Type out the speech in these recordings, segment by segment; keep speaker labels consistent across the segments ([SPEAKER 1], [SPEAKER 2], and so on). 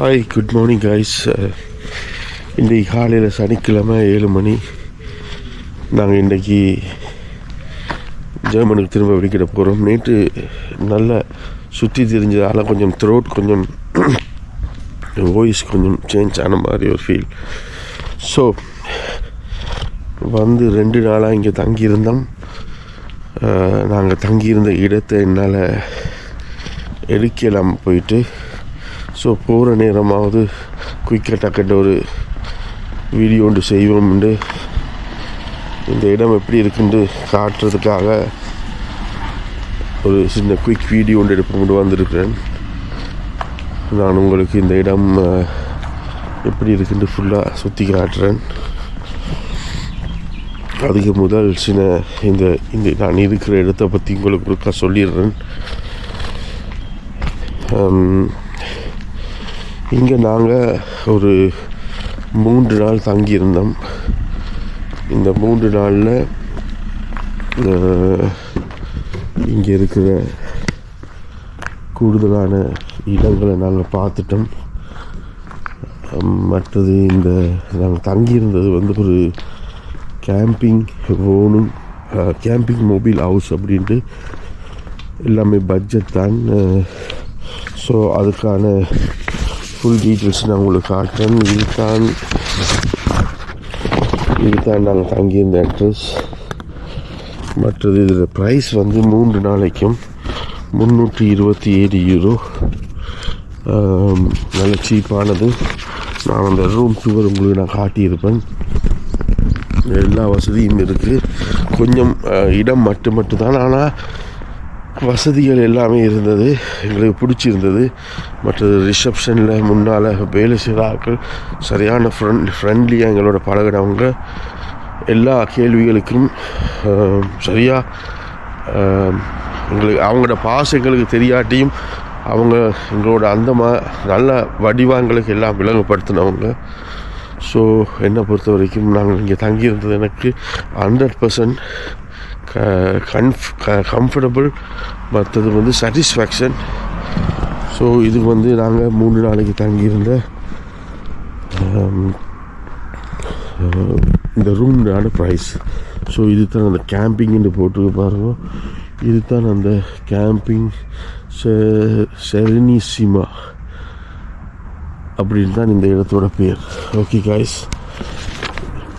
[SPEAKER 1] Hi good morning guys uh, இன்றைக்கி காலையில் சனிக்கிழமை ஏழு மணி. நாங்கள் இன்றைக்கி ஜெர்மனுக்கு திரும்ப வெடிக்கிட போகிறோம் நேற்று நல்ல சுற்றி தெரிஞ்சதால் கொஞ்சம் த்ரோட் கொஞ்சம் வாய்ஸ் கொஞ்சம் சேஞ்ச் ஆன மாதிரி ஒரு ஃபீல் ஸோ வந்து ரெண்டு நாளாக இங்கே தங்கியிருந்தோம். நாங்கள் தங்கியிருந்த இடத்தை என்னால் எடுக்கலாம் போயிட்டு ஸோ போகிற நேரமாவது குயிக்காக டக்கட்ட ஒரு வீடியோ ஒன்று செய்வோம்ண்டு இந்த இடம் எப்படி இருக்குன்னு காட்டுறதுக்காக ஒரு சின்ன குயிக் வீடியோ ஒன்று எடுப்பு வந்திருக்கிறேன். நான் உங்களுக்கு இந்த இடம் எப்படி இருக்குன்னு ஃபுல்லாக சுற்றி காட்டுறேன். அதுக்கு முதல் சின்ன இந்த இந்த நான் இருக்கிற இடத்த பற்றி உங்களுக்கு ஒருக்கா சொல்லிடுறேன். இங்கே நாங்கள் ஒரு மூன்று நாள் தங்கியிருந்தோம். இந்த மூன்று நாளில் இங்கே இருக்கிற கூடுதலான இடங்களை நாங்கள் பார்த்துட்டோம். மற்றது இந்த நாங்கள் தங்கியிருந்தது வந்து ஒரு கேம்பிங் ஓனும் கேம்பிங் மொபைல் ஹவுஸ் அப்படின்ட்டு எல்லாமே பட்ஜெட் தான். ஸோ அதுக்கான ஃபுல் டீட்டெயில்ஸ் நான் உங்களுக்கு காட்டுறேன் இதுதான் இதுதான் நாங்கள் தங்கியிருந்த அட்ரஸ் மற்றது இதில் ப்ரைஸ் வந்து மூன்று நாளைக்கும் முந்நூற்றி இருபத்தி ஏழு யூரோ நல்ல சீப்பானது. நான் அந்த ரூம் சுவர் உங்களுக்கு நான் காட்டியிருப்பேன். எல்லா வசதியும் இருக்குது கொஞ்சம் இடம் மட்டும் மட்டும்தான். ஆனால் வசதிகள் எல்லாமே இருந்தது. எங்களுக்கு பிடிச்சிருந்தது. மற்றது ரிசப்ஷனில் முன்னால் வேலை செய்கிற ஆட்கள் சரியான ஃப்ரெண்ட் ஃப்ரெண்ட்லியாக எங்களோட பழகினவங்க. எல்லா கேள்விகளுக்கும் சரியாக எங்களுக்கு அவங்களோட பாசம் எங்களுக்கு தெரியாட்டியும் அவங்க எங்களோட அந்த மா நல்ல வடிவங்களுக்கு எல்லாம் விளங்கப்படுத்தினவங்க. ஸோ என்னை பொறுத்த வரைக்கும் நாங்கள் இங்கே தங்கியிருந்தது எனக்கு ஹண்ட்ரட் பர்சன்ட் க கன்ஃப் க கம்ஃபர்டபுள் மற்றது வந்து சாட்டிஸ்ஃபேக்ஷன் ஸோ இது வந்து நாங்கள் மூணு நாளைக்கு தங்கியிருந்த இந்த ரூம்னால ப்ரைஸ் ஸோ இது தான் அந்த கேம்பிங்னு போட்டு பாருங்க. இது தான் அந்த கேம்பிங் செரினிசிமா அப்படின்னு தான் இந்த இடத்தோட பேர். ஓகே காய்ஸ்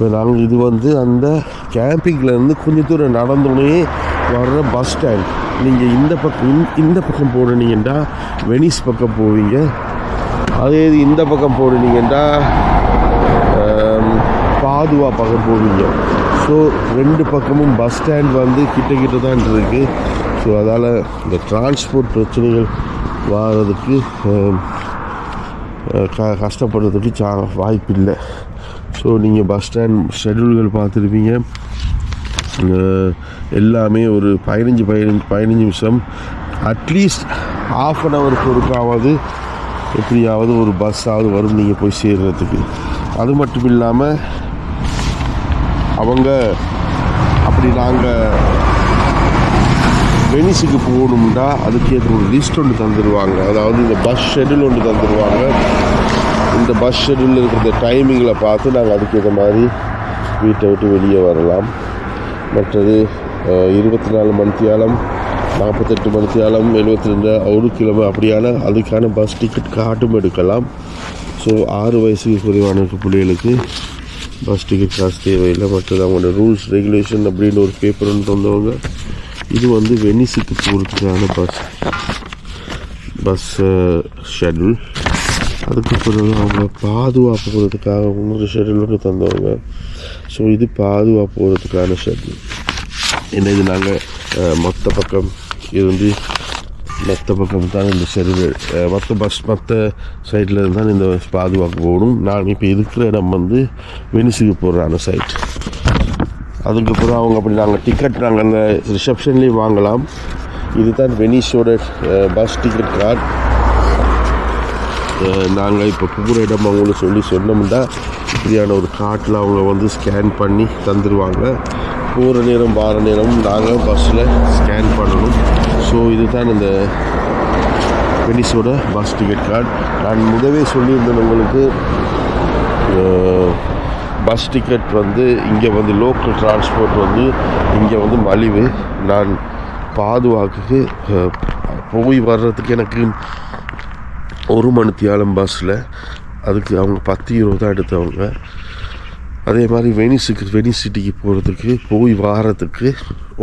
[SPEAKER 1] நாங்கள் இது வந்து அந்த கேம்பிங்லேருந்து கொஞ்சம் தூரம் நடந்தோடனே வர்ற பஸ் ஸ்டாண்ட் நீங்கள் இந்த பக்கம் இந்த- இந்த பக்கம் போடுனீங்கன்னா வெனிஸ் பக்கம் போவீங்க. அதே இது இந்த பக்கம் போடுனீங்கன்னா பாதுவா பக்கம் போவீங்க. ஸோ ரெண்டு பக்கமும் பஸ் ஸ்டாண்ட் வந்து கிட்ட கிட்ட தான் இருக்குது ஸோ அதால் இந்த டிரான்ஸ்போர்ட் பிரச்சனைகள் வர்றதுக்கு க கஷ்டப்படுறதுக்கு சா வாய்ப்பு இல்லை ஸோ நீங்கள் பஸ் ஸ்டாண்ட் ஷெட்யூல்கள் பார்த்துருப்பீங்க. எல்லாமே ஒரு பதினஞ்சு பதினஞ்சு பதினஞ்சு நிமிஷம். அட்லீஸ்ட் ஆஃப் அன் ஹவருக்கு ஒருக்காவது எப்படியாவது ஒரு பஸ்ஸாவது வரும் நீங்கள் போய் சேர்கிறதுக்கு அது மட்டும் இல்லாமல் அவங்க அப்படி நாங்கள் வெனிஸுக்கு போகணும்னா அதுக்கேற்ற ஒரு லிஸ்ட் ஒன்று தந்துடுவாங்க அதாவது இந்த பஸ் ஷெட்யூல் ஒன்று தந்துடுவாங்க இந்த பஸ் ஷெட்யூலில் இருக்கிற டைமிங்கில் பார்த்து நாங்கள் அதுக்கேற்ற மாதிரி வீட்டை விட்டு வெளியே வரலாம். மற்றது இருபத்தி நாலு மணித்தியாலம் நாற்பத்தெட்டு மணித்தியாலம் எழுபத்தி ரெண்டு ஒரு கிழமை அப்படியான அதுக்கான பஸ் டிக்கெட் காட்டும் எடுக்கலாம். ஸோ ஆறு வயசுக்கு குறைவான பிள்ளைகளுக்கு பஸ் டிக்கெட் காசு தேவையில்லை. மற்றது அவங்களோட ரூல்ஸ் ரெகுலேஷன் அப்படின்னு ஒரு பேப்பர் ஒன்று தந்தவங்க இது வந்து வெனிஸுக்கு போகிறதுக்கான பஸ் பஸ் ஷெட்யூல் அதுக்கு பிறகு அவங்க பாதுகாப்பு போகிறதுக்காக இன்னொரு ஷெட்யூல் ஒன்று தந்தவங்க. ஸோ இது பாதுகாப்பு போகிறதுக்கான ஷெட்யூல் என்ன இது நாங்கள் மொத்த பக்கம் இருந்து மற்ற பக்கம் தான் இந்த ஷெட்யூல் மற்ற பஸ் மற்ற சைடில் இருந்து தான் இந்த பாதுகாப்பு போகணும். நான் இப்போ இருக்கிற இடம் வந்து வெனிஸுக்கு போடுறாங்க சைட் அதுக்கப்புறம் அவங்க அப்படி நாங்கள் டிக்கெட் நாங்கள் அந்த ரிசப்ஷன்லேயும் வாங்கலாம். இதுதான் வெனிஸோட பஸ் டிக்கெட் கார்டு நாங்கள் இப்போ போகிற இடம் அவங்களுக்கு சொல்லி சொன்னோம்னா இப்படியான ஒரு காட்டில் அவங்க வந்து ஸ்கேன் பண்ணி தந்துடுவாங்க போகிற நேரம் வார நேரம் நாங்கள் பஸ்ஸில் ஸ்கேன் பண்ணணும். ஸோ இதுதான் இந்த வெனிஸோட பஸ் டிக்கெட் கார்டு நான் முதவே சொல்லியிருந்தேன் உங்களுக்கு பஸ் டிக்கெட் வந்து இங்கே வந்து லோக்கல் டிரான்ஸ்போர்ட் வந்து இங்கே வந்து மலிவு. நான் பாதுகாக்கு போய் வர்றதுக்கு எனக்கு ஒரு மணித்தியாலம் பஸ்ஸில் அதுக்கு அவங்க பத்து யூரோ தான் எடுத்தவங்க. அதே மாதிரி வெனிஸுக்கு வெனிஸ் சிட்டிக்கு போகிறதுக்கு போய் வாரத்துக்கு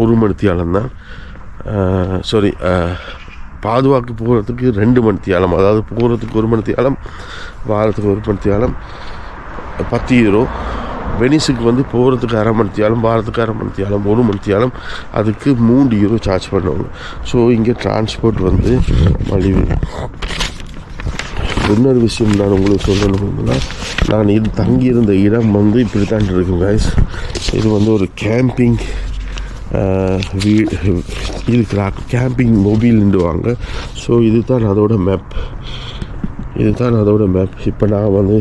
[SPEAKER 1] ஒரு மணித்தியாலம் தான். சாரி பாதுகாக்கு போகிறதுக்கு ரெண்டு மணித்தியாலம் அதாவது போகிறதுக்கு ஒரு மணித்தியாலம் வாரத்துக்கு ஒரு மணித்தியாலம் பத்து யூரோ வெனிஸுக்கு வந்து போகிறதுக்கு அரை மணித்தியாலம் வாரத்துக்கு அரை மணித்தியாலம் ஒரு மணித்தியாலம் அதுக்கு மூன்று யூரோ சார்ஜ் பண்ணுவாங்க. ஸோ இங்கே டிரான்ஸ்போர்ட் வந்து மலிவு. இன்னொரு விஷயம் நான் உங்களுக்கு சொல்லணும்னா நான் இது தங்கியிருந்த இடம் வந்து இப்படி தான் இருக்கும் கைஸ் இது வந்து ஒரு கேம்பிங் வீ இருக்கிற கேம்பிங் மொபைல்ன்றுவாங்க ஸோ இது தான் அதோட மேப் இதுதான் அதோட மேப் இப்போ நான் வந்து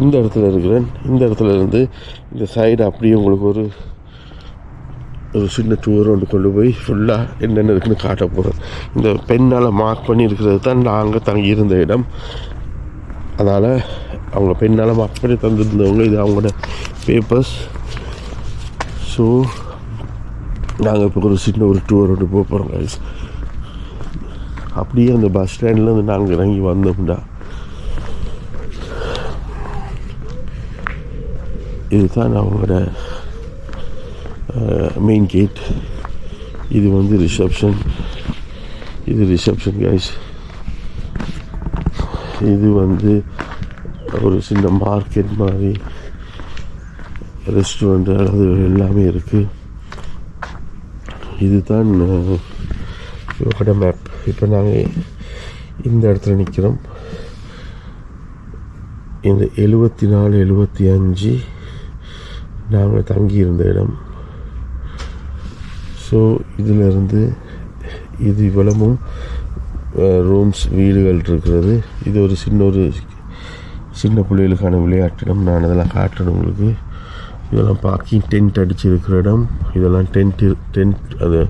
[SPEAKER 1] இந்த இடத்துல இருக்கிறேன். இந்த இடத்துல இருந்து இந்த சைடு அப்படியே உங்களுக்கு ஒரு ஒரு சின்ன டூர் ஒன்று கொண்டு போய் ஃபுல்லாக என்னென்ன இருக்குன்னு காட்ட போகிறேன் இந்த பெண்ணால் மார்க் பண்ணி இருக்கிறது தான் நாங்கள் தங்கியிருந்த இடம். அதனால் அவங்க பெண்ணால் மார்க் தந்துருந்தவங்க இது அவங்களோட பேப்பர்ஸ் ஸோ நாங்கள் இப்போ ஒரு சின்ன ஒரு டூர் ஒன்று போக போகிறோம் கைஸ் அப்படியே அந்த பஸ் ஸ்டாண்ட்லேருந்து நாங்கள் இறங்கி வந்தோம்டா. இதுதான் அவங்களோட மெயின் கேட் இது வந்து ரிசப்ஷன் இது ரிசப்ஷன் கைஸ் இது வந்து ஒரு சின்ன மார்க்கெட் மாதிரி ரெஸ்டாரண்ட் அது எல்லாமே இருக்குது இதுதான் அஹ், மேப் இப்போ நாங்கள் இந்த இடத்துல நிற்கிறோம் இந்த எழுபத்தி நாலு எழுபத்தி அஞ்சு நாங்கள் தங்கியிருந்த இடம். ஸோ இதிலிருந்து இது இவ்வளவும் ரூம்ஸ் வீடுகள் இருக்கிறது. இது ஒரு சின்ன ஒரு சின்ன பிள்ளைகளுக்கான விளையாட்டிடம் நான் அதெல்லாம் காட்டுறேன் உங்களுக்கு. இதெல்லாம் பார்க்கிங் டென்ட் அடிச்சிருக்கிற இடம். இதெல்லாம் டென்ட் டென்ட் அது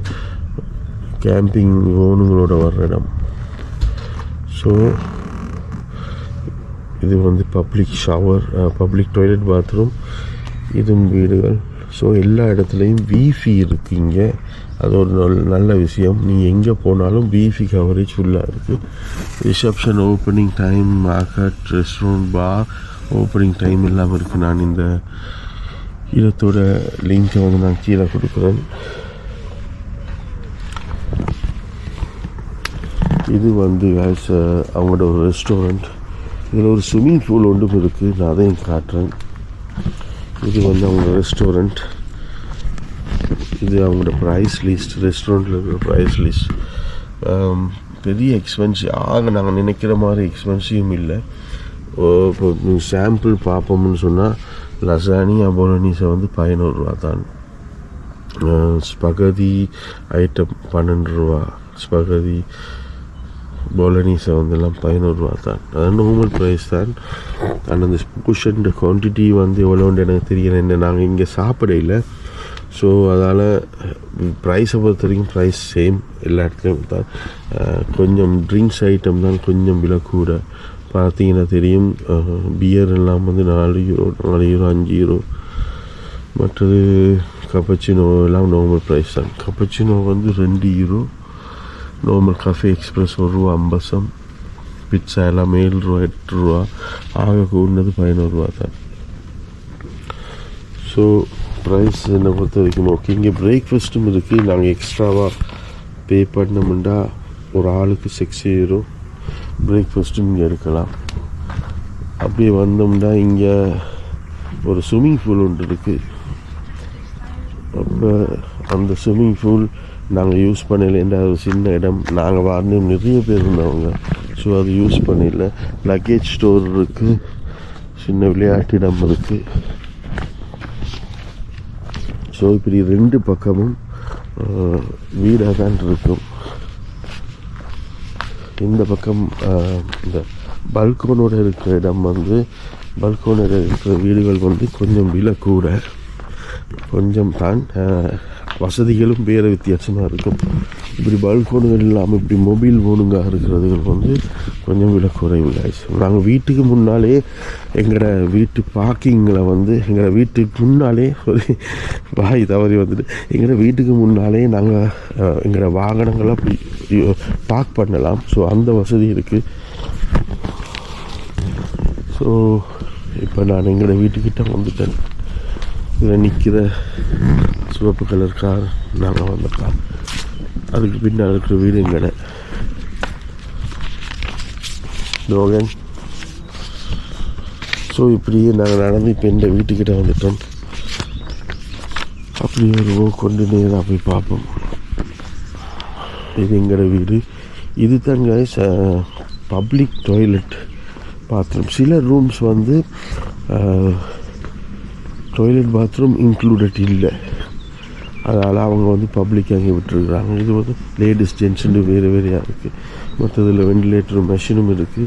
[SPEAKER 1] கேம்பிங் ஓனுங்களோட வர்ற இடம். ஸோ இது வந்து public shower public toilet bathroom இதுவும் வீடுகள். ஸோ எல்லா இடத்துலையும் விஃபி இருக்கு இங்கே. அது ஒரு நல்ல நல்ல விஷயம். நீ எங்கே போனாலும் விஃபி கவரேஜ் ஃபுல்லாக இருக்குது reception opening time market restaurant bar opening time இல்லாமல் இருக்குது நான் இந்த இடத்தோட லிங்கை வந்து நான் கீழே கொடுக்குறேன். இது வந்து ஆஸ் அவங்களோட ஒரு ரெஸ்டாரண்ட் இதில் ஒரு ஸ்விம்மிங் பூல் ஒன்றும் இருக்குது நான் அதையும் காட்டுறேன். இது வந்து அவங்க ரெஸ்டாரண்ட் இது அவங்களோட ப்ரைஸ் லிஸ்ட் ரெஸ்டாரண்ட்டில் இருக்கிற ப்ரைஸ் லிஸ்ட் பெரிய எக்ஸ்பென்சிவ் ஆக நாங்கள் நினைக்கிற மாதிரி எக்ஸ்பென்சிவும் இல்லை. இப்போ சாம்பிள் பார்ப்போம்னு சொன்னால் லசானி அபோலனிஸை வந்து பதினோருவா தான். ஸ்பகதி ஐட்டம் பன்னெண்டு ரூபா. ஸ்பகதி பொலனீஸை வந்து எல்லாம் பதினோருவா தான். அது நார்மல் ப்ரைஸ் தான். ஆனால் அந்த குஷன் குவான்டிட்டி வந்து எவ்வளோண்டு எனக்கு தெரியல. என்ன நாங்கள் இங்கே சாப்பிடையில் ஸோ அதால் ப்ரைஸை பொறுத்த வரைக்கும் ப்ரைஸ் சேம் எல்லா இடத்துலையும் தான் கொஞ்சம் ட்ரிங்க்ஸ் ஐட்டம் தான் கொஞ்சம் விலை கூட. பார்த்தீங்கன்னா தெரியும் பியர் எல்லாம் வந்து நாலு யூரோ நாலு யூரோ அஞ்சு யூரோ மற்றது கப்பச்சினோ எல்லாம் நார்மல் ப்ரைஸ் தான். கப்பச்சினோ வந்து ரெண்டு யூரோ நார்மல் கஃபே எக்ஸ்பிரஸ் ஒரு ரூபா ஐம்பசம் பிட்சா எல்லாம் ஏழு ரூபா எட்டு ரூபா. ஆக கூடினது பதினோருவா தான். ஸோ ப்ரைஸ் என்னை பொறுத்த வரைக்கும் ஓகே இங்கே பிரேக்ஃபாஸ்ட்டும் இருக்குது நாங்கள் எக்ஸ்ட்ராவாக பே பண்ணமுண்டா ஒரு ஆளுக்கு சிக்ஸ் யூரோ பிரேக்ஃபாஸ்ட்டும் இங்கே எடுக்கலாம் அப்படியே வந்தோம்னா இங்கே ஒரு ஸ்விம்மிங் பூல் ஒன்று இருக்குது அப்போ அந்த ஸ்விம்மிங் பூல் நாங்கள் யூஸ் பண்ணல. ஒரு சின்ன இடம். நாங்கள் வாரணும் நிறைய பேர் இருந்தவங்க. ஸோ அது யூஸ் பண்ணல. லக்கேஜ் ஸ்டோர் இருக்குது சின்ன விளையாட்டு இடம் இருக்குது ஸோ இப்படி ரெண்டு பக்கமும் வீடாக தான் இருக்கும். இந்த பக்கம் இந்த பல்கோனோட இருக்கிற இடம் வந்து பல்கோனோட இருக்கிற வீடுகள் வந்து கொஞ்சம் விலை கூட. கொஞ்சம் தான் வசதிகளும் வேறு வித்தியாசமாக இருக்கும். இப்படி பல்கோனுகள் இல்லாமல் இப்படி மொபைல் ஃபோனுங்க இருக்கிறதுகள் வந்து கொஞ்சம் விலை குறைவு guys நாங்கள் வீட்டுக்கு முன்னாலே எங்களோட வீட்டு பார்க்கிங்கில் வந்து எங்களோட வீட்டுக்கு முன்னாலே ஒரு வாய் தவறி வந்துட்டு எங்களோட வீட்டுக்கு முன்னாலே நாங்கள் எங்களோட வாகனங்களை அப்படி பார்க் பண்ணலாம். ஸோ அந்த வசதி இருக்குது ஸோ இப்போ நான் எங்களோட வீட்டுக்கிட்ட வந்துட்டேன். இதில் நிற்கிற சிவப்பு கலர் கார் நாங்கள் வந்துட்டோம் அதுக்கு பின்னால் இருக்கிற வீடு கடை லோகன். ஸோ இப்படியே நாங்கள் நடந்து இப்போ எந்த வீட்டுக்கிட்ட வந்துட்டோம்? அப்படியே ஒரு ஓ கொண்டு நேராக போய் பார்ப்போம். இது எங்களோட வீடு. இது தாங்க பப்ளிக் டாய்லெட் பாத்ரூம் சில ரூம்ஸ் வந்து டாய்லெட் பாத்ரூம் இன்க்ளூடட் இல்லை. அதனால் அவங்க வந்து பப்ளிக் அங்கே விட்டுருக்குறாங்க. இது வந்து லேடிஸ் ஜென்ஸுன்னு வேறு வேறையாக இருக்குது மற்றதில் வெண்டிலேட்டர் மெஷினும் இருக்குது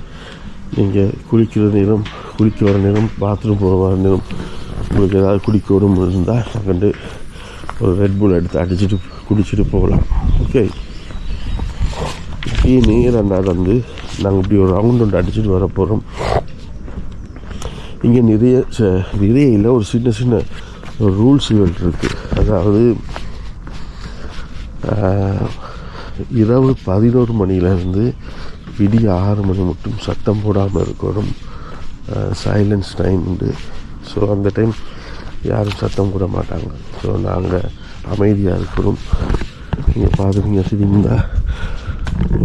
[SPEAKER 1] நீங்கள் குளிக்கிற நேரம் குளிக்க வர நேரம் பாத்ரூம் போகிற வர நேரம் உங்களுக்கு ஏதாவது குடிக்கணும் இருந்தால் அங்கே ஒரு ரெட் புல் எடுத்து அடிச்சுட்டு குடிச்சிட்டு போகலாம். ஓகே இப்படியே நேராக நடந்து நாங்கள் இப்படி ஒரு ரவுண்ட் ஒன்று அடிச்சுட்டு வர போகிறோம் இங்கே நிறைய ச- நிறைய இல்லை. ஒரு சின்ன சின்ன ரூல்ஸுகள் இருக்குது அதாவது இரவு பதினோரு மணிலேருந்து விடிய ஆறு மணி மட்டும் சத்தம் போடாமல் இருக்கணும். சைலன்ஸ் டைம் உண்டு. ஸோ அந்த டைம் யாரும் சத்தம் போட மாட்டாங்க. ஸோ நாங்கள் அமைதியாக இருக்கிறோம். நீங்கள் பார்த்துருக்கீங்க சரிங்களா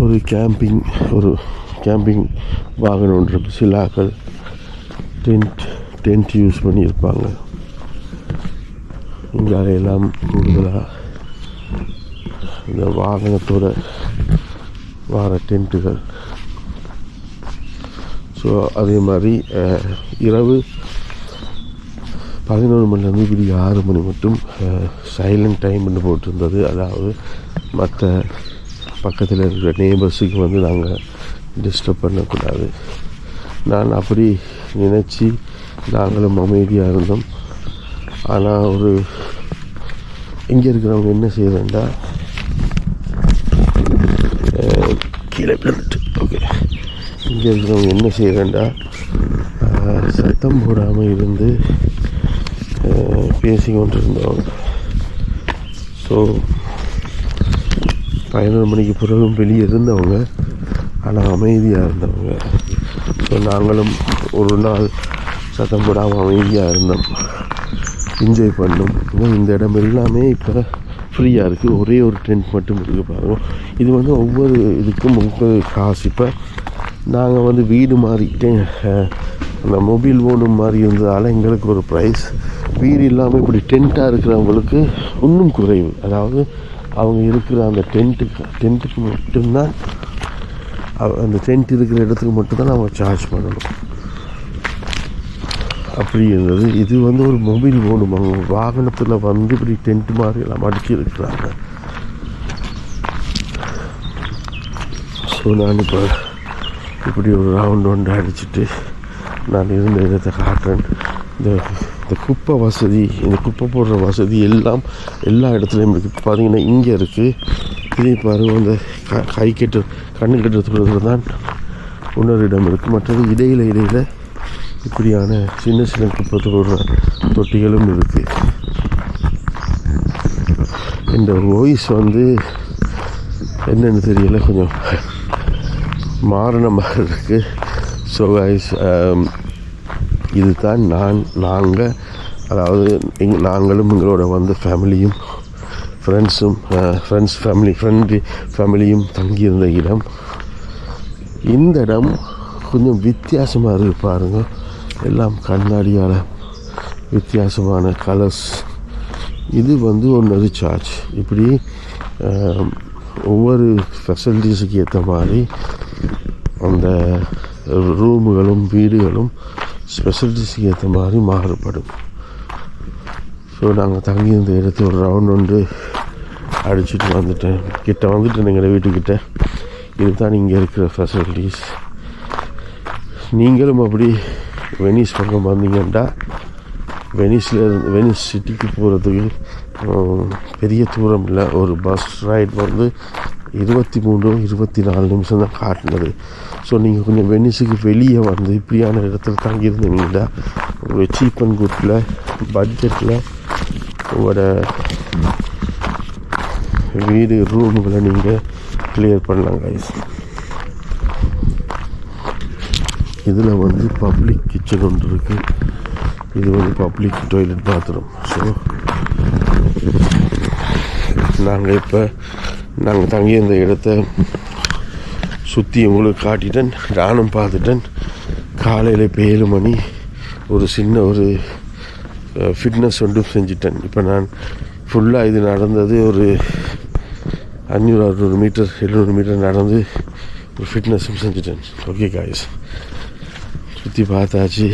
[SPEAKER 1] ஒரு கேம்பிங் ஒரு கேம்பிங் வாகனம் ஒன்று சிலாக்கள் டென்ட் டென்ட் யூஸ் பண்ணியிருப்பாங்க. இங்கே எல்லாம் கூடுதலாக இந்த வாகனத்தோட வார டென்ட்டுகள். ஸோ அதே மாதிரி இரவு பதினோரு மணிலேருந்து இப்படி ஆறு மணி மட்டும் சைலண்ட் டைம்னு போட்டிருந்தது. அதாவது மற்ற பக்கத்தில் இருக்கிற நேபர்ஸுக்கு வந்து நாங்கள் டிஸ்டர்ப் பண்ணக்கூடாது. நான் அப்படி நினச்சி நாங்களும் அமைதியாக இருந்தோம். ஆனால் ஒரு இங்கே இருக்கிறவங்க என்ன செய்யறேன்டா கீழே விழுந்துட்டு ஓகே இங்கே இருக்கிறவங்க என்ன செய்யறேன்டா சத்தம் போடாமல் இருந்து அஹ், பேசி கொண்டிருந்தோம். ஸோ பதினொரு மணிக்கு பிறகும் வெளியே இருந்தவங்க ஆனால் அமைதியாக இருந்தவங்க. ஸோ நாங்களும் ஒரு நாள் சத்தம் போடாமல் அமைதியாக இருந்தோம். என்ஜாய் பண்ணும். இந்த இடம் எல்லாமே இப்போ ஃப்ரீயாக இருக்குது ஒரே ஒரு டென்ட் மட்டும் இருக்குது பாருங்க. இது வந்து ஒவ்வொரு இதுக்கும் ஒவ்வொரு காசு. இப்போ நாங்கள் வந்து வீடு மாறிக்கிட்டே அந்த மொபைல் ஃபோனும் மாதிரி இருந்ததால் எங்களுக்கு ஒரு ப்ரைஸ் வீடு இல்லாமல் இப்படி டென்ட்டாக இருக்கிறவங்களுக்கு இன்னும் குறைவு. அதாவது அவங்க இருக்கிற அந்த டென்ட்டுக்கு டென்ட்டுக்கு மட்டும்தான் அந்த டென்ட் இருக்கிற இடத்துக்கு மட்டும்தான் நம்ம சார்ஜ் பண்ணணும். அப்படி இருந்தது. இது வந்து ஒரு மொபைல் ஃபோனு அவங்க வாகனத்தில் வந்து இப்படி டென்ட் மாதிரி எல்லாம் அடிச்சு இருக்கிறாங்க. ஸோ நான் இப்போ இப்படி ஒரு ரவுண்ட் ஒன்று அடிச்சுட்டு நான் இருந்த இடத்தை காட்டுறேன். இந்த இந்த குப்பை வசதி இந்த குப்பை போடுற வசதி எல்லாம் எல்லா இடத்துலையும் இருக்குது பார்த்தீங்கன்னா இங்கே இருக்குது இதே பாருங்க இந்த க கை கெட்டு கண்ணு கட்டுறதுக்குள்ள தான் இன்னொரு இடம் இருக்குது மற்றது இடையில இடையில இப்படியான சின்ன சின்ன குப்பை போடுற தொட்டிகளும் இருக்குது இந்த வாய்ஸ் வந்து என்னென்னு தெரியல கொஞ்சம் மாறின மாதிரி இருக்குது ஸோ வாய்ஸ் um, இதுதான் நான் நாங்கள் அதாவது எங் நாங்களும் எங்களோட வந்து ஃபேமிலியும் ஃப்ரெண்ட்ஸும் ஃப்ரெண்ட்ஸ் ஃபேமிலி ஃப்ரெண்டு ஃபேமிலியும் தங்கியிருந்த இடம். இந்த இடம் கொஞ்சம் வித்தியாசமாக இருக்கு பாருங்கள் எல்லாம் கண்ணாடியால் வித்தியாசமான கலர்ஸ் இது வந்து ஒன்று சார்ஜ் இப்படி ஒவ்வொரு ஃபெசிலிட்டிஸுக்கு ஏற்ற மாதிரி அந்த ரூமுகளும் வீடுகளும் ஸ்பெஷலிட்டிஸுக்கு ஏற்ற மாதிரி மாறுபடும். ஸோ நாங்கள் தங்கியிருந்த இடத்து ஒரு ரவுண்ட் ஒன்று அடிச்சுட்டு வந்துட்டேன். கிட்ட வந்துட்டேன் எங்கள் வீட்டுக்கிட்ட. இதுதான் இங்கே இருக்கிற ஃபெசிலிட்டிஸ் நீங்களும் அப்படி வெனிஸ் பக்கம் வந்தீங்கன்னா வெனிஸில் இருந்து வெனிஸ் சிட்டிக்கு போகிறதுக்கு பெரிய தூரம் இல்லை. ஒரு பஸ் ரைட் வந்து இருபத்தி மூணு இருபத்தி நாலு நிமிஷம் தான் காட்டினது. ஸோ நீங்கள் கொஞ்சம் வெனிஸுக்கு வெளியே வந்து இப்படியான இடத்துல தங்கியிருந்தீங்கன்னா ஒரு சீப் அண்ட் குட்டில் பட்ஜெட்டில் உங்களோட வீடு ரூமுகளை நீங்கள் கிளியர் பண்ணலாம் கைஸ் இதில் வந்து பப்ளிக் கிச்சன் ஒன்று இருக்குது இது வந்து பப்ளிக் டாய்லெட் பாத்ரூம் ஸோ நாங்கள் இப்போ நாங்கள் தங்கியிருந்த இடத்த சுற்றி உங்களுக்கு காட்டிட்டேன் நானும் பார்த்துட்டேன். காலையில் இப்போ ஏழு மணி ஒரு சின்ன ஒரு ஃபிட்னஸ் ஒன்று செஞ்சிட்டேன். இப்போ நான் ஃபுல்லாக இது நடந்தது ஒரு அஞ்சூறு அறுநூறு மீட்டர் எழுநூறு மீட்டர் நடந்து ஒரு ஃபிட்னஸும் செஞ்சுட்டேன். ஓகே காய்ஸ் சுற்றி பார்த்தாச்சு.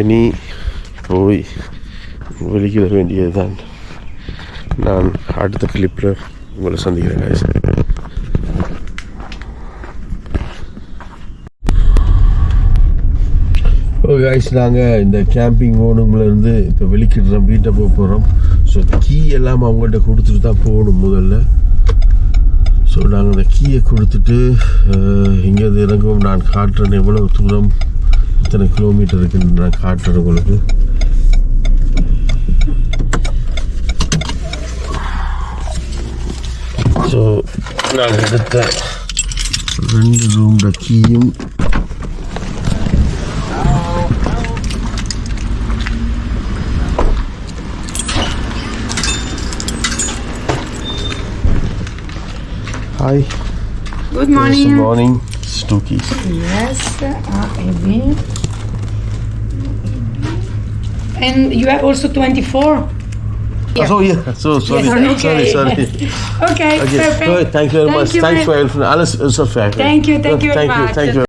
[SPEAKER 1] இனி போய் வெளிக்கிட வேண்டியது தான் நான் அடுத்த கிளிப்பில் உங்களை சந்திக்கிறேன் காய்ஸ் ஓ காய்ஸ் நாங்கள் இந்த கேம்பிங் ஓணும்லேருந்து இப்போ வெளிக்கிடுறோம் வீட்டை போக போகிறோம் ஸோ கீ எல்லாம் அவங்கள்ட்ட கொடுத்துட்டு தான் போகணும் முதல்ல. ஸோ நாங்கள் அந்த கீயை கொடுத்துட்டு இங்கேருந்து இறங்கும் நான் காட்டுறேன். எவ்வளோ தூரம் இத்தனை கிலோமீட்டர் இருக்குன்னு நான் காட்டுறேன் உங்களுக்கு. ஸோ நாங்கள் எடுத்த ரெண்டு ரூம்ல கீயும் hi
[SPEAKER 2] Good morning.
[SPEAKER 1] Good
[SPEAKER 2] morning.
[SPEAKER 1] morning. It's two keys.
[SPEAKER 2] Yes, uh, And you have also 24? Yeah.
[SPEAKER 1] Oh yeah. So sorry.
[SPEAKER 2] Yes,
[SPEAKER 1] Sorry.
[SPEAKER 2] okay.
[SPEAKER 1] Sorry.
[SPEAKER 2] Okay,
[SPEAKER 1] Okay.
[SPEAKER 2] perfect.
[SPEAKER 1] Good. Thank you very
[SPEAKER 2] Thank
[SPEAKER 1] much.
[SPEAKER 2] you
[SPEAKER 1] Thanks
[SPEAKER 2] very-
[SPEAKER 1] for helping. Alles so fair.
[SPEAKER 2] Thank you, thank you very
[SPEAKER 1] Thank you.
[SPEAKER 2] much.
[SPEAKER 1] Thank you.